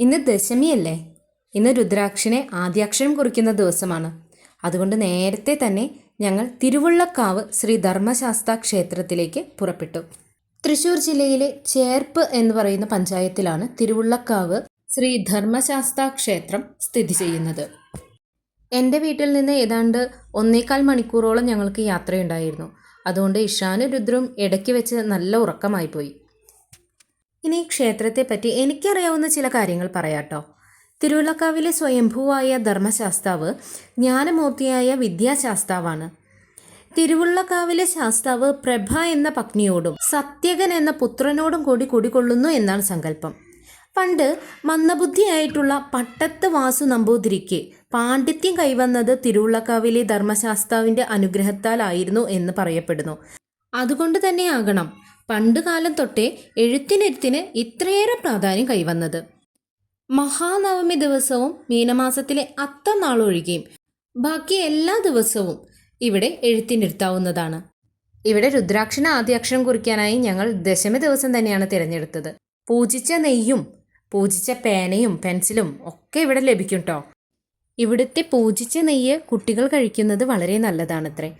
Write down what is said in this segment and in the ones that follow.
ഇന്ന് ദശമിയല്ലേ? ഇന്ന് രുദ്രാക്ഷനെ ആദ്യാക്ഷരം കുറിക്കുന്ന ദിവസമാണ്. അതുകൊണ്ട് നേരത്തെ തന്നെ ഞങ്ങൾ തിരുവുള്ളക്കാവ് ശ്രീ ധർമ്മശാസ്ത്ര ക്ഷേത്രത്തിലേക്ക് പുറപ്പെട്ടു. തൃശൂർ ജില്ലയിലെ ചേർപ്പ് എന്ന് പറയുന്ന പഞ്ചായത്തിലാണ് തിരുവുള്ളക്കാവ് ശ്രീ ധർമ്മശാസ്ത്ര ക്ഷേത്രം സ്ഥിതി ചെയ്യുന്നത്. എന്റെ വീട്ടിൽ നിന്ന് ഏതാണ്ട് ഒന്നേകാൽ മണിക്കൂറോളം ഞങ്ങൾക്ക് യാത്രയുണ്ടായിരുന്നു. അതുകൊണ്ട് ഇഷാനും രുദ്രും ഇടയ്ക്ക് വെച്ച് നല്ല ഉറക്കമായി പോയി ഇനി ഈ ക്ഷേത്രത്തെപ്പറ്റി എനിക്കറിയാവുന്ന ചില കാര്യങ്ങൾ പറയാട്ടോ. തിരുവിളക്കാവിലെ സ്വയംഭൂവായ ധർമ്മശാസ്താവ് ജ്ഞാനമൂർത്തിയായ വിദ്യാശാസ്താവാണ്. തിരുവുള്ളക്കാവിലെ ശാസ്താവ് പ്രഭ എന്ന പത്നിയോടും സത്യകൻ എന്ന പുത്രനോടും കൂടി കുടികൊള്ളുന്നു എന്നാണ് സങ്കല്പം. പണ്ട് മന്ദബുദ്ധിയായിട്ടുള്ള പട്ടത്ത് വാസു നമ്പൂതിരിക്ക് പാണ്ഡിത്യം കൈവന്നത് തിരുവുള്ളക്കാവിലെ ധർമ്മശാസ്താവിന്റെ അനുഗ്രഹത്താലായിരുന്നു എന്ന് പറയപ്പെടുന്നു. അതുകൊണ്ട് തന്നെയാകണം പണ്ടുകാലം തൊട്ടേ എഴുത്തിനെഴുത്തിന് ഇത്രയേറെ പ്രാധാന്യം കൈവന്നത്. മഹാനവമി ദിവസവും മീനമാസത്തിലെ അത്തം നാളൊഴികെയും ബാക്കി എല്ലാ ദിവസവും ഇവിടെ എഴുത്തിനിരുത്താവുന്നതാണ്. ഇവിടെ രുദ്രാക്ഷന് ആദ്യാക്ഷരം കുറിക്കാനായി ഞങ്ങൾ ദശമി ദിവസം തന്നെയാണ് തിരഞ്ഞെടുത്തത്. പൂജിച്ച നെയ്യും പൂജിച്ച പേനയും പെൻസിലും ഒക്കെ ഇവിടെ ലഭിക്കും കേട്ടോ ഇവിടുത്തെ പൂജിച്ച നെയ്യ് കുട്ടികൾ കഴിക്കുന്നത് വളരെ നല്ലതാണത്രേ.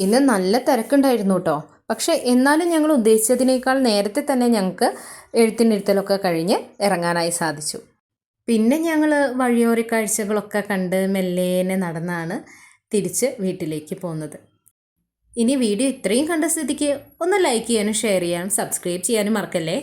ഇന്ന് നല്ല തിരക്കുണ്ടായിരുന്നു കേട്ടോ പക്ഷെ എന്നാലും ഞങ്ങൾ ഉദ്ദേശിച്ചതിനേക്കാൾ നേരത്തെ തന്നെ ഞങ്ങൾക്ക് എഴുത്തിനിരുത്തലൊക്കെ കഴിഞ്ഞ് ഇറങ്ങാനായി സാധിച്ചു. പിന്നെ ഞങ്ങൾ വഴിയോര കാഴ്ചകളൊക്കെ കണ്ട് മെല്ലേനെ നടന്നാണ് തിരിച്ച് വീട്ടിലേക്ക് പോകുന്നത്. ഇനി വീഡിയോ ഇത്രയും കണ്ട സ്ഥിതിക്ക് ഒന്ന് ലൈക്ക് ചെയ്യാനും ഷെയർ ചെയ്യാനും സബ്സ്ക്രൈബ് ചെയ്യാനും മറക്കല്ലേ?